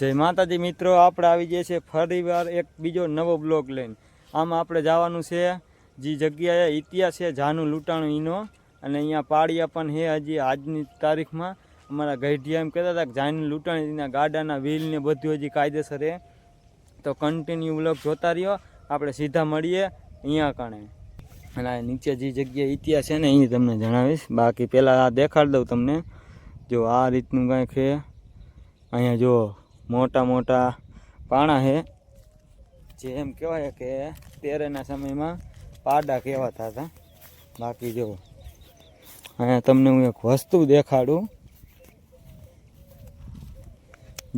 જય માતાજી મિત્રો, આપણે આવી જઈએ છીએ ફરી વાર એક બીજો નવો બ્લોગ લઈને. આમાં આપણે જવાનું છે જે જગ્યાએ ઇતિહાસ છે જાનું લૂંટાણું ઈનો. અને અહીંયા પાળિયા પણ છે હજી આજની તારીખમાં. અમારા ગઢિયા એમ કહેતા હતા કે જાનું લૂંટાણીના ગાડાના વ્હીલ ને બધું હજી કાયદેસર છે. તો કન્ટિન્યુ બ્લોગ જોતા રહ્યો. આપણે સીધા મળીએ અહીંયા કણે અને નીચે જે જગ્યાએ ઇતિહાસ છે ને એ તમને જણાવીશ. બાકી પહેલાં આ દેખાડી દઉં તમને. જો આ રીતનું કાંઈક છે. અહીંયા જો મોટા મોટા પાણા છે જે એમ કહેવાય કે તેરેના સમયમાં પાડા કહેવાતા હતા. બાકી જો અહીંયા તમને હું એક વસ્તુ દેખાડું.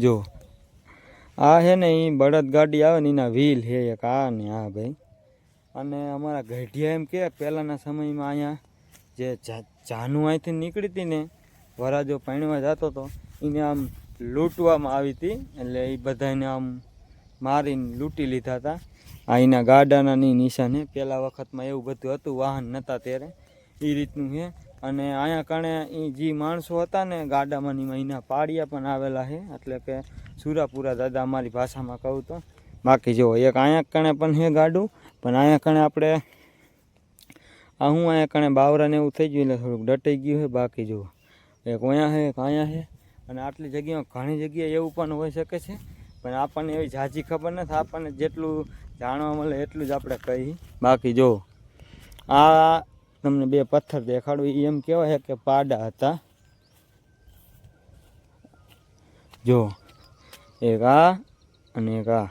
જો, આ છે ને એ બળદ ગાડી આવે ને એના વ્હીલ છે એક, આ ને આ ભાઈ. અને અમારા ગઢિયા એમ કે પહેલાંના સમયમાં અહીંયા જે જાનું અહીંથી નીકળી હતી ને, વરાજો પાણીમાં જતો હતો એને આમ લૂંટવામાં આવી હતી. એટલે એ બધાને આમ મારીને લૂંટી લીધા હતા. અહીંના ગાડાનાની નિશાને પહેલાં વખતમાં એવું બધું હતું, વાહન નહોતા ત્યારે. એ રીતનું છે અને અહીંયા કણે એ જે માણસો હતા ને ગાડામાં એના પાડિયા પણ આવેલા છે એટલે કે સુરાપુરા દાદા અમારી ભાષામાં કહું તો. બાકી જો, એક અહીંયા કણે પણ છે ગાડું, પણ અહીંયા કણે આપણે, આ હું અહીંયા કણે બાવરાને એવું થઈ ગયું, એટલે થોડુંક ડટાઈ ગયું છે બાકી જુઓ એક અહીંયા છે એક અહીંયા છે અને આટલી જગ્યાઓ ઘણી જગ્યાએ એવું પણ હોઈ શકે છે. પણ આપણને એવી ઝાઝી ખબર નથી. આપણને જેટલું જાણવા મળે એટલું જ આપણે કહી બાકી જો, આ તમને બે પથ્થર દેખાડું. એ એમ કહેવાય કે પાડા હતા. જો, એક આ અને એક આ.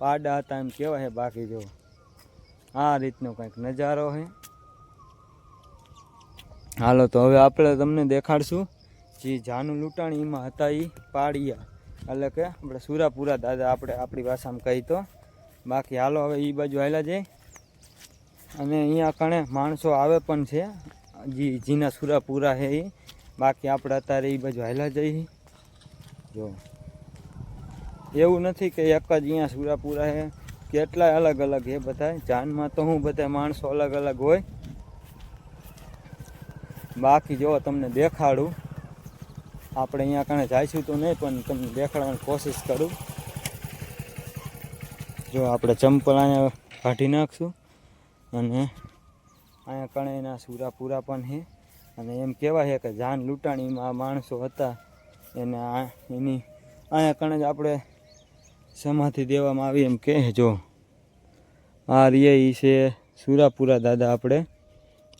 પાડા હતા એમ કહેવાય છે. બાકી જો, આ રીતનો કંઈક નજારો છે. હાલો, તો હવે આપણે તમને દેખાડશું. જે, જાનું લૂંટાણી એમાં હતા એ પાડિયા એટલે કે આપણે સુરાપુરા દાદા આપણે આપણી ભાષામાં કહી તો. બાકી હાલો હવે એ બાજુ હાલ્યા જાય અને અહીંયા કણે માણસો આવે પણ છે. જી, જીના સુરાપુરા છે એ બાકી આપણે અત્યારે એ બાજુ હાલ્યા જઈએ. જો. એવું નથી કે એક જ અહીંયા સુરાપુરા છે કેટલાય અલગ અલગ એ બધા જાનમાં તો હું બધા માણસો અલગ અલગ હોય. બાકી જો તમને દેખાડું. આપણે અહીંયા કણે જાઈશું તો નહીં, પણ તમને દેખાડવાની કોશિશ કરું. જો આપણે ચંપલ અહીંયા કાઢી નાખશું અને અહીંયા કણે એના સુરાપુરા પણ છે. અને એમ કહેવાય છે કે જાન લૂંટાણીમાં માણસો હતા, એને એની અહીંયા કણે જ આપણે સમાધિ દેવામાં આવી એમ કહે જો આ રીએ એ છે સુરાપુરા દાદા આપણે,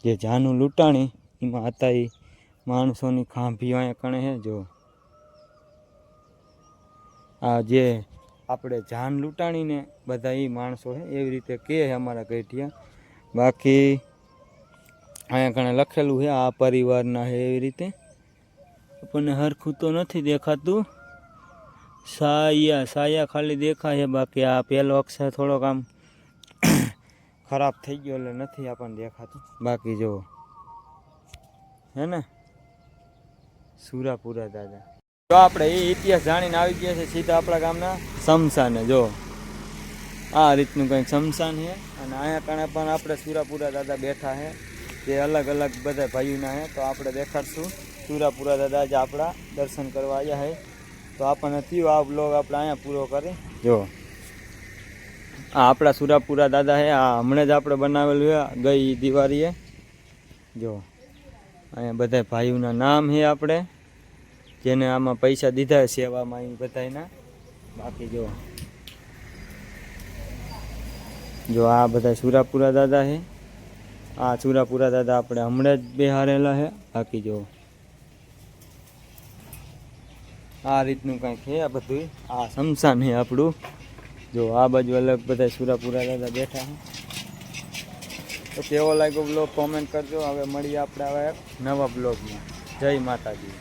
જે જાનું લૂંટાણી, એમાં હતા એ માણસોની ખાંભી અહીંયા કણે છે જો. આ જે આપણે જાન લૂંટાણીને બધા એ માણસો છે એવી રીતે કહે છે અમારા ગઢિયા બાકી અહીંયા કણે લખેલું છે આ પરિવારના છે એવી રીતે. આપણને હરખું તો નથી દેખાતું. સાયા સાયા ખાલી દેખાય છે બાકી આ પહેલો અક્ષર થોડોક આમ ખરાબ થઈ ગયો એટલે નથી આપણને દેખાતું. બાકી જો, હે ને? સુરાપુરા દાદા. જો આપણે એ ઇતિહાસ જાણીને આવી ગયા છે સીધા આપણા ગામના, શમશાને, જો. આ રીતનું કંઈક શમશાન છે અને અહીંયા કણે પણ આપણે સુરાપુરા દાદા બેઠા છે. જે અલગ અલગ બધા ભાઈઓના છે, તો આપણે દેખાડશું. સુરાપુરા દાદા જે આપણા દર્શન કરવા આવ્યા છે. તો આપણને થયું આ બ્લોગ આપણે અહીંયા પૂરો કરી. જો. આ આપણા સુરાપુરા દાદા છે, આ હમણાં જ આપણે બનાવેલું છે, ગઈ દિવાળીએ. જો. અહીંયા બધા ભાઈઓના નામ છે આપણે. જેને આમાં પૈસા દીધા સેવામાં એ બધાના બાકી જો. જો આ બધા સુરાપુરા દાદા છે આ સુરાપુરા દાદા આપણે હમણાં જ બેહારેલા છે બાકી જો. આ રીતનું કંઈક છે આ બધું આ શમશાન છે આપણું. જો આ બાજુ અલગ બધા સુરાપુરા દાદા બેઠા છે તો કેવો લાગ્યો બ્લોગ કોમેન્ટ કરજો. હવે મળીએ આપણે હવે નવા બ્લોગમાં જય માતાજી.